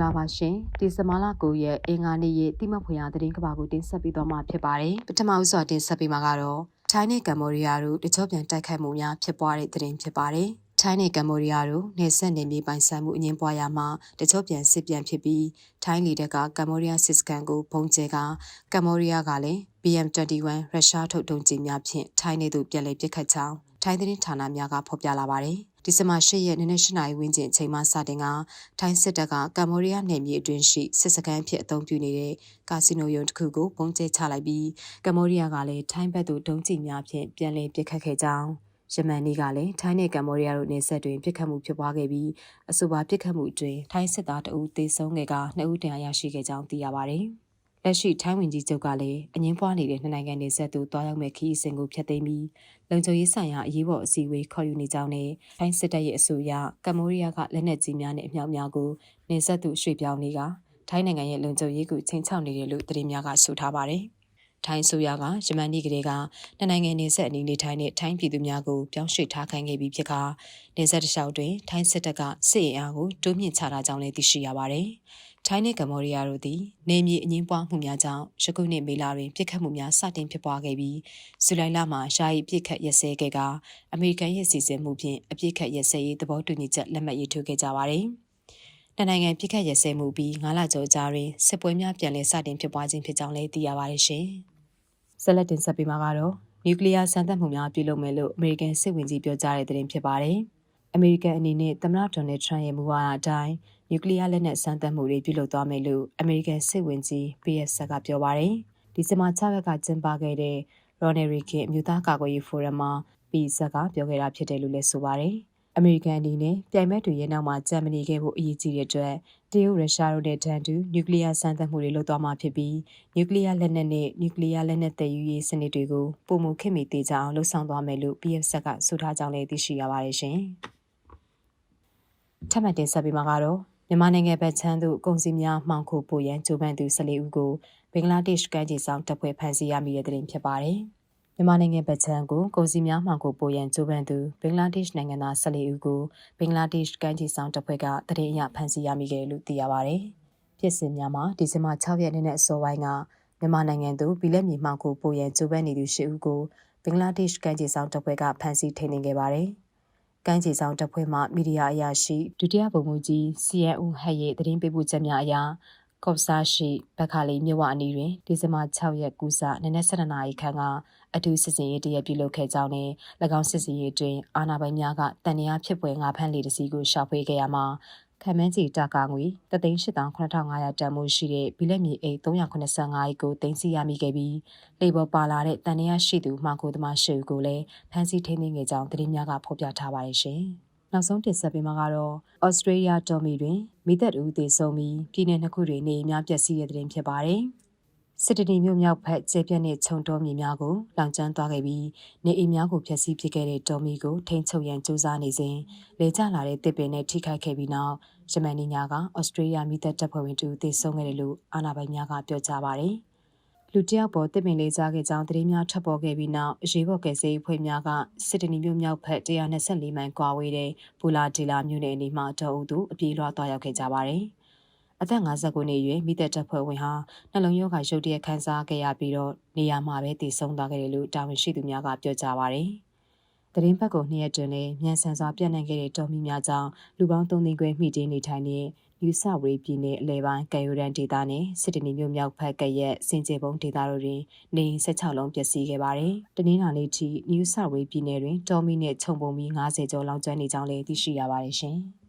္ဂလာပါရှင်ဒီဇင်ဘာလ9ရက်အင်္ဂါနေ့ရဲ့တိမဖွေရသတင်းကဘာကိုတင်ဆက်ပေးသွားမှာဖြစ်ပါတယ်ပထမဦးစွာတင်ဆက်ပေးမှာကတော့ထိုင်းနဲ့ကမ္ဘောဒီးယားတို့တကြောပြန်တိုက်ခိုက်မှုများဖြစ်ပွားတဲ့သတင်းဖြစ်ပါတယ်ထိုင်းနဲ့ကမ္ဘောဒီးယားတို့နေဆက်နေမြေပိုင်ဆိုင်မှုအငင်းပွားရာမှာတကြောပြန်စစ်ပြန်ဖြစ်ပြီးထိုင်းလီဒက်ကကမ္ဘောဒီးယားစစ်စကန်ကိုပုံကျဲကကမ္ဘောဒီးယားကလည်း BM21 ရုရှားထုတ်ဒုံးကျည်များဖြင့်ထိုင်းနေသူပြန်လည်ပစ်ခတ်ကြောင်းထိုင်းသတင်းဌာနများကဖော်ပြလာပါတယ်။ ဒီဇင်ဘာ၈ရက်နေ့နက်၈နာရီဝန်းကျင်အချိန်မှစတင်ကထိုင်းစစ်တပ်ကကမ္ဘောဒီးယားနယ်မြေအတွင်းရှိစစ်စခန်းဖြစ်အုံပြုနေတဲ့ကာစီနိုရုံတစ်ခုကိုပုံကျဲချလိုက်ပြီးကမ္ဘောဒီးယားကလည်းထိုင်းဘက်သို့ဒုံးကျည်များဖြင့်ပြန်လည်ပစ်ခတ်ခဲ့ကြောင်းယမန်နေ့ကလည်းထိုင်းနဲ့ကမ္ဘောဒီးယားတို့နေဆက်တွင်ပြစ်ခတ်မှုဖြစ်ပွားခဲ့ပြီးအဆိုပါပြစ်ခတ်မှုအတွင်းထိုင်းစစ်သားတအူးသေဆုံးခဲ့ကနှစ်ဦးတရားရရှိခဲ့ကြောင်းသိရပါတယ်။ လက်ရှိထိုင်းဝင်ကြီးချုပ်ကလည်းအငင်းပွားနေတဲ့နှစ်နိုင်ငံနေဆက်သူတွားရောက်မဲ့ခီးအစဉ်ကိုဖျက်သိမ်းပြီးလုံခြုံရေးဆိုင်ရာအရေးပေါ်အစည်းအဝေးခေါ်ယူနေကြောင်းနဲ့ထိုင်းစစ်တပ်ရဲ့အဆိုအရကမ္ဘောဒီးယားကလက်နက်ကြီးများနဲ့အမြောက်များကိုနေဆက်သူရွှေ့ပြောင်းနေကထိုင်းနိုင်ငံရဲ့လုံခြုံရေးကိုချိန်ချောက်နေတယ်လို့သတင်းများကဆိုထားပါတယ်။ထိုင်းဆိုရကယမန်နေ့ကလေးကနှစ်နိုင်ငံနေဆက်အနေနဲ့ထိုင်းနဲ့ထိုင်းပြည်သူများကိုပြောင်းရွှေ့ထားခိုင်းခဲ့ပြီးဖြစ်ကနေဆက်တလျှောက်တွင်ထိုင်းစစ်တပ်ကစစ်အင်အားကိုတိုးမြင့်ချတာကြောင့်လည်းသိရှိရပါတယ်။ ထိုင်းနဲ့ကမ္ဘောဒီးယားတို့သည်နေမြေအငင်းပွားမှုများကြောင့်ယခုနှစ်မေလတွင်ပြစ်ခတ်မှုများစတင်ဖြစ်ပွားခဲ့ပြီးဇူလိုင်လမှာယာယီပြစ်ခတ်ရက်စဲခဲ့ကအမေရိကန်ရဲ့စီစဉ်မှုဖြင့်အပြစ်ခတ်ရက်စဲရေးသဘောတူညီချက်လက်မှတ်ရေးထိုးခဲ့ကြပါတယ်။တနိုင်ငံပြစ်ခတ်ရက်စဲမှုပြီး9လကျော်ကြာတွင်စစ်ပွဲများပြန်လည်စတင်ဖြစ်ပွားခြင်းဖြစ်ကြောင်းလည်းသိရပါတယ်ရှင်။ဆက်လက်တင်ဆက်ပေးမှာကတော့နျူကလ িয়ার စမ်းသပ်မှုများပြုလုပ်မယ်လို့အမေရိကန်စစ်ဝင်ကြီးပြောကြားတဲ့သတင်းဖြစ်ပါတယ်။ အမေရိကန်အနေနဲ့သမ္မတဒေါ်နယ်ထရန့်ရဲ့မူဝါဒအတိုင်းနျူကလ িয়ার လက်နက်စမ်းသပ်မှုတွေပြုလုပ်သွားမယ်လို့အမေရိကန်စစ်ဝင်ကြီး PS ကပြောပါတယ်။ဒီဇင်ဘာ6ရက်ကကျင်းပခဲ့တဲ့ Ronald Reagan အမျိုးသားကာကွယ်ရေးဖိုရမ်မှာ PS ကပြောခဲ့တာဖြစ်တယ်လို့လည်းဆိုပါတယ်။အမေရိကန်အနေနဲ့ပြိုင်ဘက်တွေရဲ့နောက်မှာဂျာမနီခဲ့ဖို့အရေးကြီးတဲ့အတွက်တရုတ်ရုရှားတို့နဲ့တန်တူနျူကလ িয়ার စမ်းသပ်မှုတွေလုပ်သွားမှာဖြစ်ပြီးနျူကလ িয়ার လက်နက်နဲ့နျူကလ িয়ার လက်နက်တည်ယူရေးစနစ်တွေကိုပုံမှုခင်မီတေးကြအောင်လှုံ့ဆော်သွားမယ်လို့ PS ကဆိုထားကြောင်းလည်းသိရှိရပါတယ်ရှင်။ ထပ်မံတင်ဆက်ပေးမှာကတော့မြန်မာနိုင်ငံဘက်ချမ်းသို့ကုန်စည်များမှောင်ခိုပို့ရန်ကြိုးပမ်းသူ14ဦးကိုဘင်္ဂလားဒေ့ရှ်ကမ်းခြေဆောင်တပ်ဖွဲ့ဖမ်းဆီးရမိတဲ့တွင်ဖြစ်ပါတယ်။မြန်မာနိုင်ငံဘက်ချမ်းကိုကုန်စည်များမှောင်ခိုပို့ရန်ကြိုးပမ်းသူဘင်္ဂလားဒေ့ရှ်နိုင်ငံသား14ဦးကိုဘင်္ဂလားဒေ့ရှ်ကမ်းခြေဆောင်တပ်ဖွဲ့ကတရင်အရဖမ်းဆီးရမိခဲ့လို့သိရပါတယ်။ဖြစ်စဉ်များမှာဒီဇင်ဘာ6ရက်နေ့နဲ့အစောပိုင်းကမြန်မာနိုင်ငံသို့ဗီလက်မြေမှောင်ခိုပို့ရန်ကြိုးပမ်းနေသူ10ဦးကိုဘင်္ဂလားဒေ့ရှ်ကမ်းခြေဆောင်တပ်ဖွဲ့ကဖမ်းဆီးထိန်းသိမ်းခဲ့ပါတယ်။ ကမ်းခြေဆောင်တပ်ဖွဲ့မှမီဒီယာအရာရှိဒုတိယဗိုလ်မှူးကြီးစီယန်ဦးဟက်ရဲ့သတင်းပေးပို့ချက်များအရကော့ဆာရှိဘက်ခါလီမြို့ဝအနီးတွင်ဒီဇင်ဘာ6ရက်ကူစာနနက်7:00နာရီခန့်ကအထူးစစ်စင်ရေးတရက်ပြုလုပ်ခဲ့ကြောင်းနဲ့၎င်းစစ်စင်ရေးတွင်အာဏာပိုင်များကတန်ရာဖြစ်ပွဲငါဖမ်းလေတစည်းကိုရှာဖွေခဲ့ရမှာ ခံမန်းကြီးတာကာငွေ3,8500တန်မိုးရှိတဲ့ဘီလက်မြေအိတ်385အိတ်ကိုတင်စီရမိခဲ့ပြီးလေပေါ်ပါလာတဲ့တန်ရရှိသူမှကိုသမားရှိကိုလည်းဖမ်းဆီးထိန်းသိမ်းခဲ့ကြောင်းသတင်းများကဖော်ပြထားပါတယ်ရှင်။နောက်ဆုံးတင်ဆက်ပေးမှာကတော့ဩစတြေးလျတော်မီတွင်မိသက်ဦးသေဆုံးပြီးပြည်내နှစ်ခုတွင်နေများပျက်စီးတဲ့တဲ့တင်ဖြစ်ပါတယ်။ စစ်တနီမြို့မြောက်ဘက်ကျေပြက်နှင့်ခြုံတော်မြေများကိုလောင်ကျွမ်းသွားခဲ့ပြီးနေအိမ်များကိုဖျက်ဆီးပစ်ခဲ့တဲ့တော်မီကိုထိန်းချုပ်ရန်ကြိုးစားနေစဉ်လေကျလာတဲ့တစ်ပင်နဲ့ထိခိုက်ခဲ့ပြီးနောက်ယမန်နီညာကဩစတြေးလျမိသက်တပ်ဖွဲ့ဝင်တူသေဆုံးခဲ့တယ်လို့အာဏာပိုင်များကပြောကြားပါတယ်။လူတယောက်ပေါ်တစ်ပင်လေးကြားခဲ့ကြောင်းသတင်းများထပ်ပေါ်ခဲ့ပြီးနောက်အရေးပေါ်ကယ်ဆယ်ရေးဖွဲ့များကစစ်တနီမြို့မြောက်ဘက်124မိုင်ကွာဝေးတဲ့ဘူလာဒီလာမြို့နယ်အနီးမှာတောအုပ်သူအပြေးလွှားသွားရောက်ခဲ့ကြပါတယ်။ အသက်59နှစ်အရွယ်မိသက်တပ်ဖွဲ့ဝင်ဟာနှလုံးရောဂါရုတ်တရက်ခံစားခဲ့ရပြီးတော့နေရာမှာပဲတည်ဆုံသွားခဲ့တယ်လို့တာဝန်ရှိသူများကပြောကြားပါရယ်။တရင်ဘက်ကိုနှစ်ရက်တွင်လည်းမြန်ဆန်စွာပြန့်နှံ့ခဲ့တဲ့တော်မီများကြောင့်လူပေါင်း3သိန်းခွဲမိတင်းနေထိုင်နေယူဆဝေးပြည်နယ်အလဲပိုင်းကယ်ယိုရန်ဒေသနဲ့စစ်တနီမြို့မြောက်ဘက်ကရက်စင်ကြေပုံဒေသတို့တွင်နေ16လုံးပျက်စီးခဲ့ပါတယ်။တနင်္လာနေ့ထိနယူဆဝေးပြည်နယ်တွင်တော်မီနဲ့ခြုံပုံမီ90ကျော်လောင်ကျွမ်းနေကြောင်းလည်းသိရှိရပါတယ်ရှင်။